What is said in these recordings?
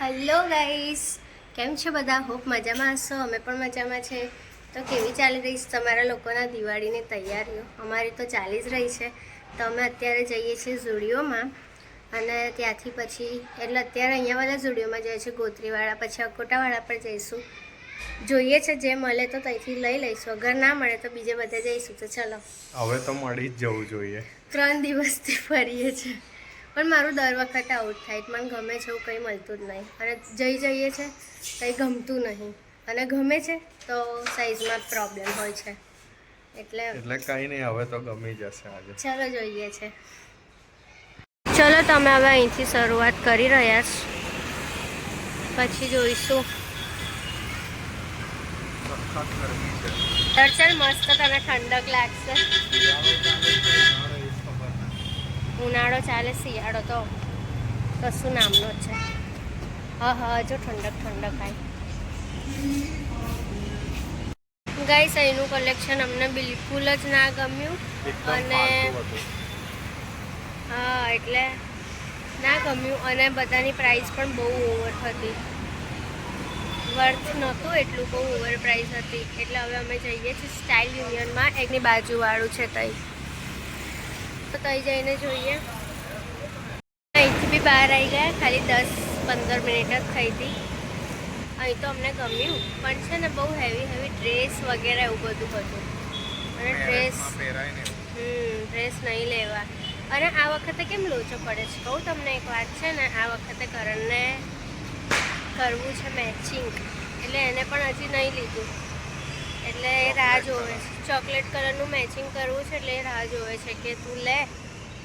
Hello guys કેમ છે બધા? હોપ મજામાં હશો? અમે પણ મજામાં છે. તો કેવી ચાલી રહી છે તમારા લોકોના દિવાળીની તૈયારીઓ? અમારી તો ચાલી જ રહી છે. તો અમે અત્યારે જઈએ છીએ ઝુડિયોમાં અને ત્યાંથી પછી એટલે અત્યારે અહીંયા વાળા ઝુડિયોમાં જઈએ છીએ ગોત્રીવાળા પછી અકોટાવાળા પર જઈશું. જોઈએ છે જે મળે તો ત્યાંથી લઈ લઈશું. અગર ના મળે તો બીજે બધે જઈશું. તો ચલો. હવે તો મળી જ જવું જોઈએ. ત્રણ દિવસથી ફરીએ છીએ. પણ મારું દર વખતે આઉટ થાય. મને ગમે છે એવું કંઈ મળતું જ નહીં. અને જઈ જઈએ છે કંઈ ગમતું નહીં. અને ગમે છે તો સાઈઝમાં પ્રોબ્લેમ હોય છે. એટલે એટલે કંઈ નહીં હવે તો ગમી જશે આજે. ચલો જોઈએ છે. ચલો તમે હવે અહીંથી શરૂઆત કરી રહ્યા છો. પછી જોઈશું. દર્શન મસ્ત તને ઠંડક લાગશે. ઉનાળો ચાલે શિયાળો તો કશું નામનો છે. હા હા જો ઠંડક ઠંડક આવી ગાઈસ અહીંનું કલેક્શન અમને બિલકુલ જ ના ગમ્યું. અને હા એટલે ના ગમ્યું. અને બધાની પ્રાઇસ પણ બહુ ઓવર હતી. વર્થ નહોતું એટલું બહુ ઓવર પ્રાઇસ હતી. એટલે હવે અમે જઈએ છીએ સ્ટાઇલ યુનિયનમાં એકની બાજુવાળું છે તઈ. તો તઈ જઈને જોઈએ. અહીંથી બી બહાર આવી ગયા ખાલી દસ પંદર મિનિટ જ થઈ હતી. અહીં તો અમને ગમ્યું પણ છે ને બહુ હેવી હેવી ડ્રેસ વગેરે એવું બધું હતું. અને ડ્રેસ. હમ ડ્રેસ નહીં લેવા. અને આ વખતે કેમ લોચો પડે છે? કહું તમને એક વાત છે ને આ વખતે કરણને કરવું છે મેચિંગ એટલે એને પણ હજી નહીં લીધું. એટલે એ રાહ જોવે છે. ચોકલેટ કલરનું મેચિંગ કરવું છે એટલે એ રાહ જોવે છે કે તું લે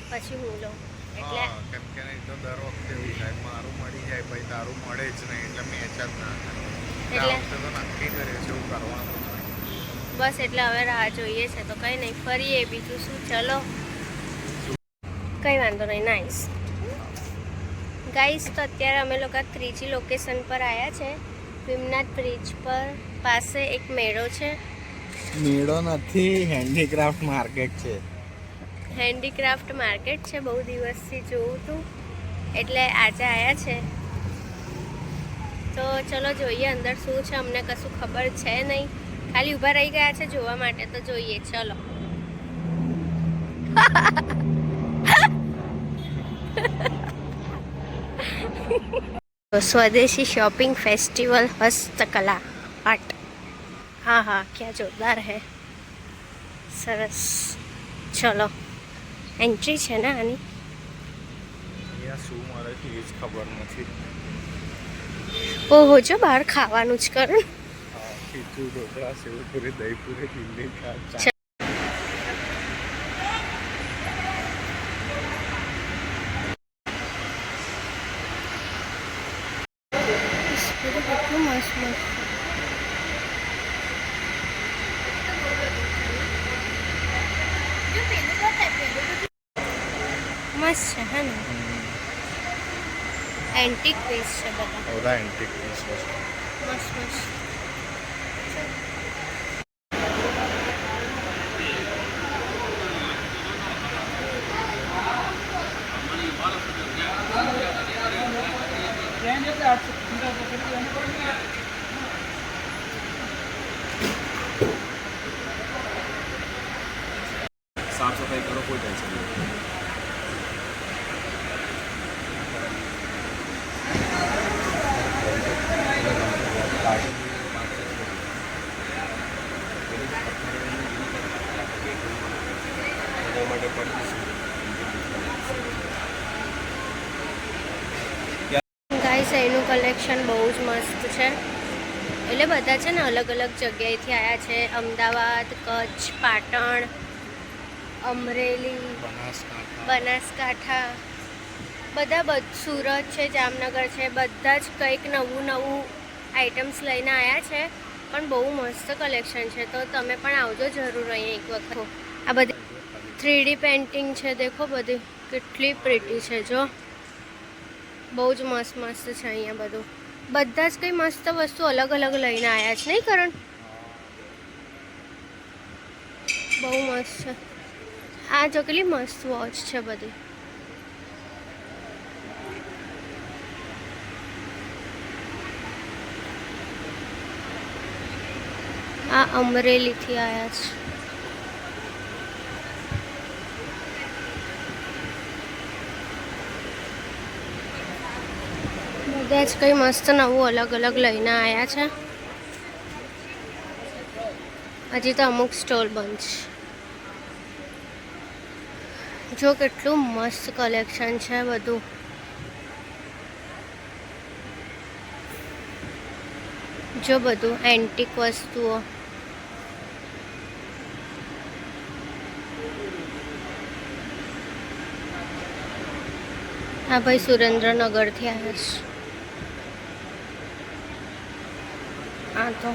પછી હું લઉં. એટલે કેમ કે નહીં તો દર વખતે એવું થાય મારું મળી જાય પછી તારું મળે જ નહીં એટલે મેચ જ ના થાય. એટલે આ એટલે? વખતે તો નક્કી કર્યું છે એવું કરવાનું બસ એટલે હવે રાહ જોઈએ છે તો કંઈ નહીં ફરીએ બીજું શું? ચલો. કંઈ વાંધો નહીં નાઈસ ગાઈસ તો અત્યારે અમે લોકો ત્રીજી લોકેશન પર આવ્યા છે ભીમનાથ બ્રિજ પર. પાસે એક મેળો છે. મેળો નથી હેન્ડીક્રાફ્ટ માર્કેટ છે. હેન્ડીક્રાફ્ટ માર્કેટ છે. બહુ દિવસથી જોઉં હતું એટલે આજે આવ્યા છે. તો ચલો જોઈએ અંદર શું છે. અમને કશું ખબર છે નહીં. ખાલી ઊભા રહી ગયા છે જોવા માટે તો જોઈએ. ચલો. સ્વદેશી શોપિંગ ફેસ્ટિવલ હસ્તકલા. હા હા ક્યાં જોરદાર હે સરસ ચલો એન્ટ્રી છે ને આની શું મળે છે એ જ ખબર નથી ઓહો જો બહાર ખાવાનું જ કરું ખીચું ઢોકળા સેવપુરી દહીપુરી દિલ્હી મસ્ત મસ્ત એન્ટિક પીસ છે બધા. બધા એન્ટિક પીસ છે મસ્ત મસ્ત સાફ સફાઈ કરો કોઈ ટેન્શન નહીં માટે ગાઈસ એનું કલેક્શન બહુ જ મસ્ત છે. એટલે બધા છે ને અલગ અલગ જગ્યાએથી આવ્યા છે. અમદાવાદ કચ્છ પાટણ અમરેલી બનાસકાંઠા. બનાસકાંઠા. બધા બધ સુરત છે જામનગર છે બધા જ કંઈક નવું નવું આઇટમ્સ લઈને આવ્યા છે. પણ બહુ મસ્ત કલેક્શન છે. તો તમે પણ આવજો જરૂર અહીંયા એક વખત. આ બધી થ્રીડી પેઇન્ટિંગ છે દેખો બધી. કેટલી પ્રીટી છે જો. બહુ જ મસ્ત મસ્ત છે અહીંયા બધું. બધા જ કંઈ મસ્ત વસ્તુ અલગ અલગ લઈને આવ્યા છે, નહીં કરણ? બહુ મસ્ત છે. આ ચકલી મસ્ત વોચ છે બધી. આ અમરેલીથી આવ્યા છે. બધા જ કંઈ મસ્ત નવું અલગ અલગ લઈને આવ્યા છે. હજી તો અમુક સ્ટોલ બંધ છે. જો કેટલું મસ્ત કલેક્શન છે બધું. જો બધું એન્ટિક વસ્તુઓ. હા ભાઈ સુરેન્દ્રનગરથી આવ્યા છે. હા તો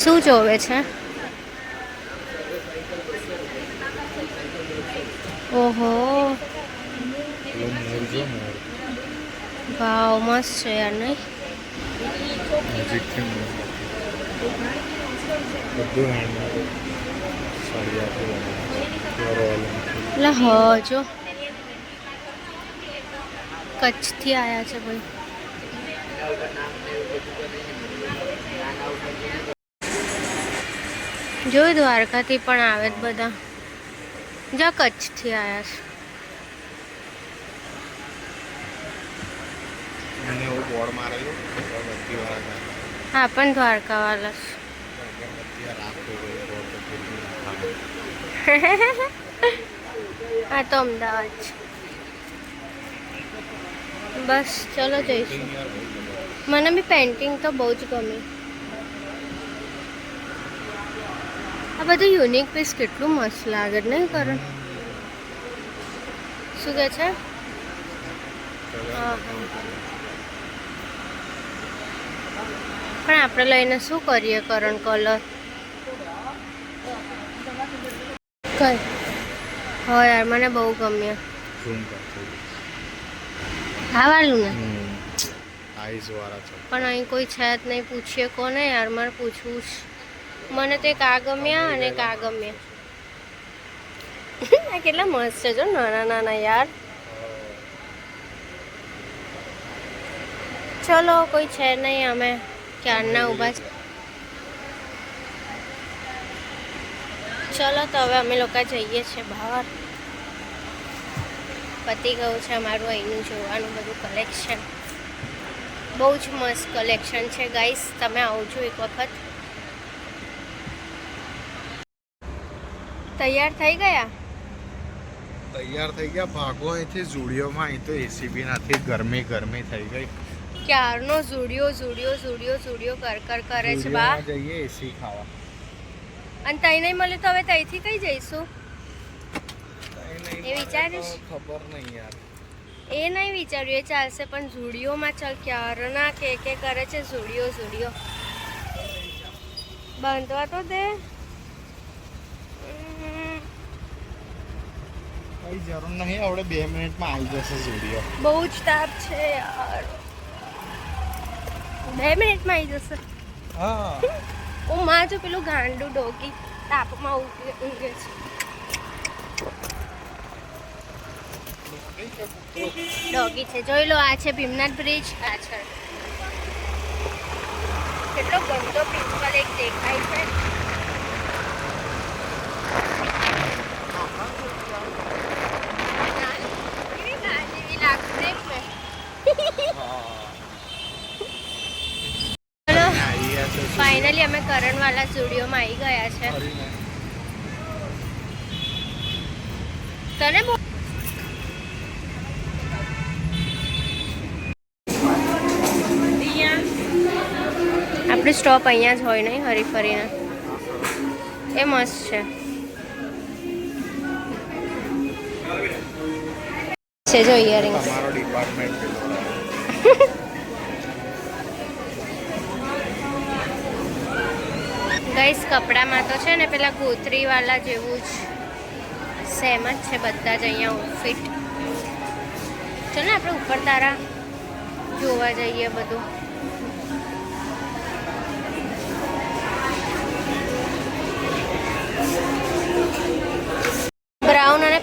શું જોવે છે ઓહો પેલો મોર જો મોર વાવ મસ્ત છે યાર નહીં નજીકથી મોર બધું હેન્ડમેડ સળિયાથી બનેલું રોયલ એટલે હ જો કચ્છથી આવ્યા છે ભાઈ જોયું દ્વારકાથી પણ આવે બધા. જા કચ્છથી આવ્યા છે. હા પણ દ્વારકા વાળા હા તો અમદાવાદ છે. બસ ચલો જઈશું મને બી પેન્ટિંગ તો બહુ જ ગમી આ બધું યુનિક પીસ કેટલું મસ્ત લાગે છે નહીં કરણ શું કહે છે હા. પણ આપણે લઈને શું કરીએ કરણ કલર કઈ હા યાર મને બહુ ગમ્યા કરતો ને. આઈસ વાળા છે પણ અહીં કોઈ છે જ નહીં પૂછીએ કોને યાર મારે પૂછવું છે મને તો એક આ ગમ્યા અને એક આ ગમ્યા આ કેટલા મસ્ત છે જો નાના નાના યાર. ચલો કોઈ છે નહીં અમે. ક્યારના ઊભા છે? ચલો તો હવે અમે લોકો જઈએ છીએ બહાર. પતી ગયું છે અમારું અહીંનું જોવાનું બધું કલેક્શન બહુ જ મસ્ત કલેક્શન છે ગાઈસ તમે આવજો એક વખત. તૈયાર થઈ ગયા? તૈયાર થઈ ગયા. ભાગો અહીંથી ઝુડિયોમાં અહીં તો એસી બી નથી ગરમી ગરમી થઈ ગઈ. ક્યારનો ઝુડિયો ઝુડિયો ઝુડિયો ઝુડિયો કર કર કરે છે બા. જઈએ એસી ખાવા. અને તઈ નહીં મળે તો હવે તઈથી કઈ જઈશું? એ વિચારીશ? ખબર નહીં યાર. એ નહીં વિચાર્યું એ ચાલશે પણ ઝુડિયોમાં ચાલ ક્યારના કે કે કરે છે ઝુડિયો ઝુડિયો બાંધવા તો દે. કઈ જરૂર નહીં આપણે બે મિનિટમાં આવી જશે ઝુડિયો બહુ જ તાપ છે યાર. બે મિનિટમાં આવી જશે. હા. ઓ માં જો પેલું ગાંડું ડોકી તાપમાં ઊંઘે છે. ડોગી છે. જોઈ લો આ છે ભીમનાથ બ્રિજ. પાછળ. કેટલો ગંદો પિંપલ એક દેખાય છે. ફાઇનલી અમે કરણવાલા સ્ટુડિયોમાં આવી ગયા છે ફરીને. તને બહુ આપણી સ્ટોપ અહીંયા જ હોય નહીં હરી ફરીને. એ મસ્ત છે. છે જો ઇયરિંગ્સ તમારો ડિપાર્ટમેન્ટ ગઈસ કપડામાં તો છે ને પેલા ગોત્રીવાલા જેવું જ સેમ જ છે બધા જ અહીંયા આઉટફિટ ચલ ને આપણે ઉપર તારા જોવા જઈએ બધું.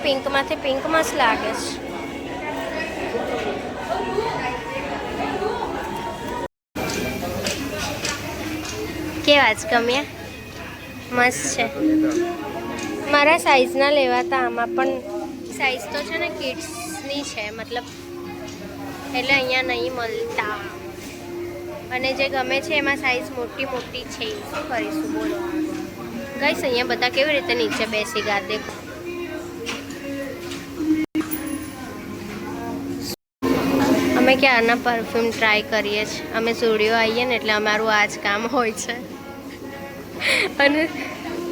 પિંકમાંથી પિંક મસ્ત લાગે છે. કેવા જ ગમ્યા? મસ્ત છે. મારા સાઈઝના લેવાતા, આમાં પણ સાઇઝ તો છે ને કિડ્સની છે, મતલબ એટલે અહીંયા નહીં મળતા. અને જે ગમે છે એમાં સાઈઝ મોટી મોટી છે, શું કરીશું બોલો. ગઈશ અહીંયા બધા કેવી રીતે નીચે બેસી ગયા? દેખો. અમે ક્યારના પરફ્યુમ ટ્રાય કરીએ છીએ? અમે સ્ટુડિયો આવીએ ને એટલે અમારું આ જ કામ હોય છે. અને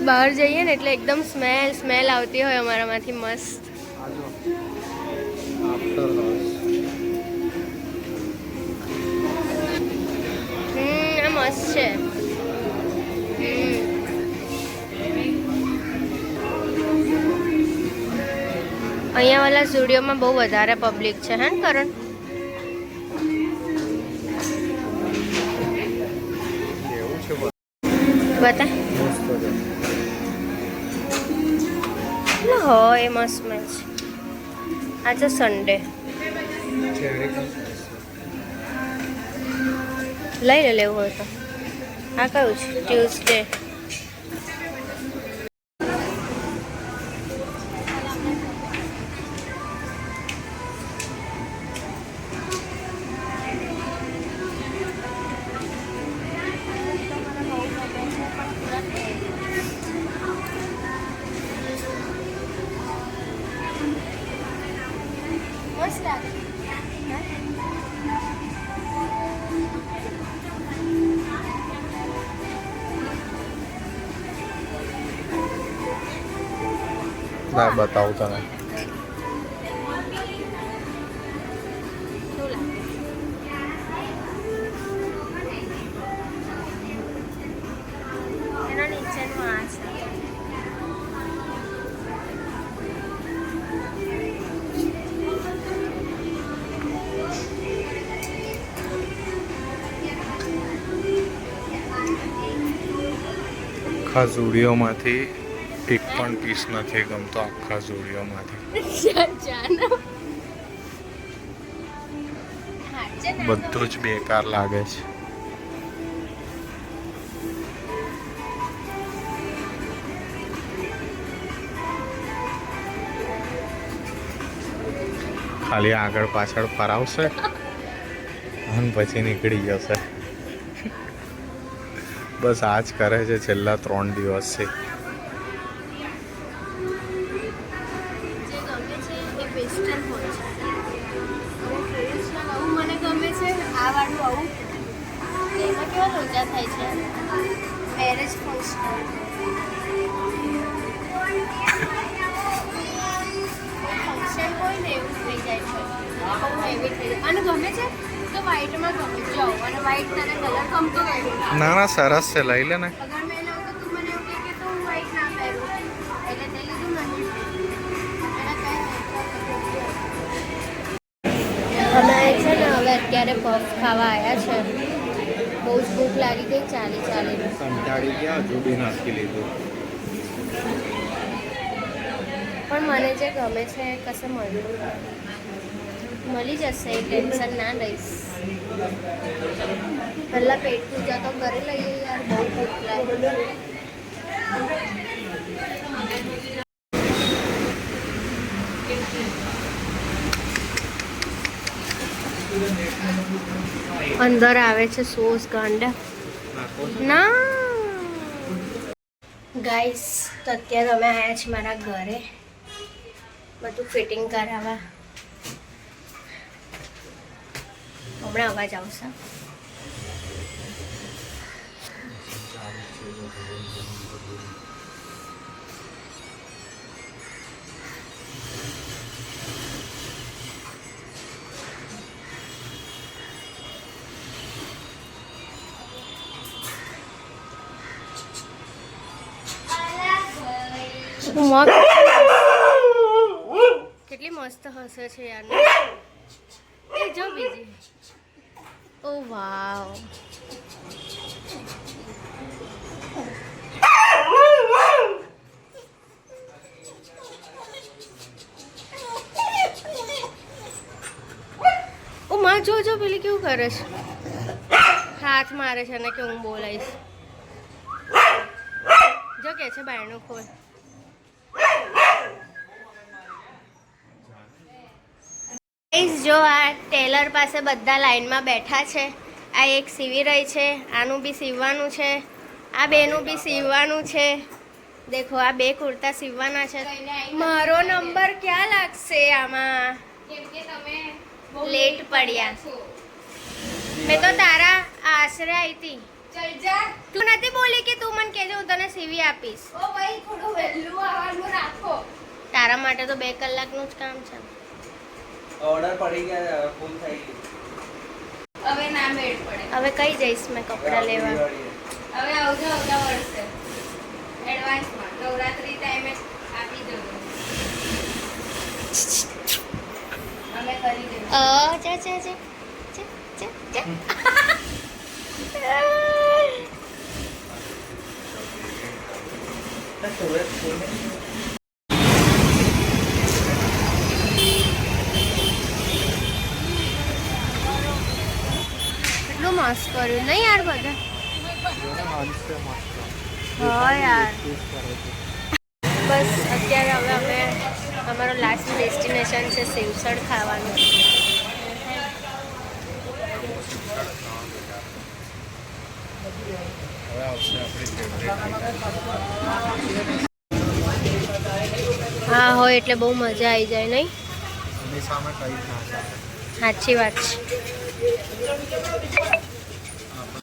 બહાર જઈએ ને એટલે એકદમ સ્મેલ સ્મેલ આવતી હોય અમારામાંથી મસ્ત. મસ્ત છે. અહીંયા વાળા સ્ટુડિયોમાં બહુ વધારે પબ્લિક છે, હે ને કરણ? બતા. મસ્ત છે હોય મસ્ત મેચ આજે સન્ડે લઈ લેવું હોય તો. આ કયું છે? ટ્યુઝડે મસ્ત લાગે ના બતાવું તને આખા ઝુડિયોમાંથી એક પણ પીસ નથી ગમતો, આખા ઝુડિયોમાંથી બધું જ બેકાર લાગે છે. ખાલી આગળ પાછળ ફરાવશે અને પછી નીકળી જશે. બસ આ જ કરે છે છેલ્લા ત્રણ દિવસથી અને ગમે છે. તો વ્હાઈટમાં ગમે જાઓ અને વ્હાઈટ તને કલર ગમતો હોય ના ના સરસ છે લઈ લે ને. અમે છે હવે અત્યારે પફ ખાવા આવ્યા છે. બહુ જ ભૂખ લાગી ગઈ ચાલી ચાલી. ગયા લીધું. પણ મને જે ગમે છે એ કશે મળ્યું મળી જશે એ ટેન્શન ના લઈશ. પહેલાં પેટ પૂજા તો કરી લઈએ યાર, બહુ ભૂખ લાગે. અંદર આવે છે સોસ ગાંડા. ના. ગાઈસ તો અત્યારે અમે આવ્યા છીએ મારા ઘરે. બધું ફિટિંગ કરાવવા. હમણાં અવાજ આવશે. કેટલી મસ્ત હસે છે યાર. એ જો બીજી. ઓ વાવ. માં જો જો, પેલી કેવું કરે છે? હાથ મારે છે ને કે હું બોલાઈશ. છે બાયણું ખોલ. જો આ ટેલર પાસે બધા લાઈનમાં બેઠા છે. આ એક સીવી રહી છે, આનું બી સીવવાનું છે, આ બેનું બી સીવવાનું છે. દેખો, આ બે કુર્તા સીવવાના છે. મારો નંબર ક્યાં લાગશે આમાં? લેટ પડ્યા. મેં તો તારા આશરે આવી હતી તું નથી બોલી કે તું મને કહેજો હું તને સીવી આપીશ. તારા માટે તો બે કલાકનું જ કામ છે. ઓર્ડર પડી ગયા ફૂલ થઈ ગયું. હવે ના મેળ પડે. હવે કઈ જઈશ મેં કપડાં લેવા. હવે આવજો આવતા વર્ષે. એડવાન્સમાં અમે કરી દઈશું અ જા જા જા જા, જા, જા. કેટલું મસ્ત કર્યું નહીં યાર બધા હા યાર બસ અત્યારે હવે અમે અમારું લાસ્ટ ડેસ્ટિનેશન છે સેવસડ ખાવાનું. હા હોય એટલે બહુ મજા આવી જાય નહીં? સાચી વાત છે.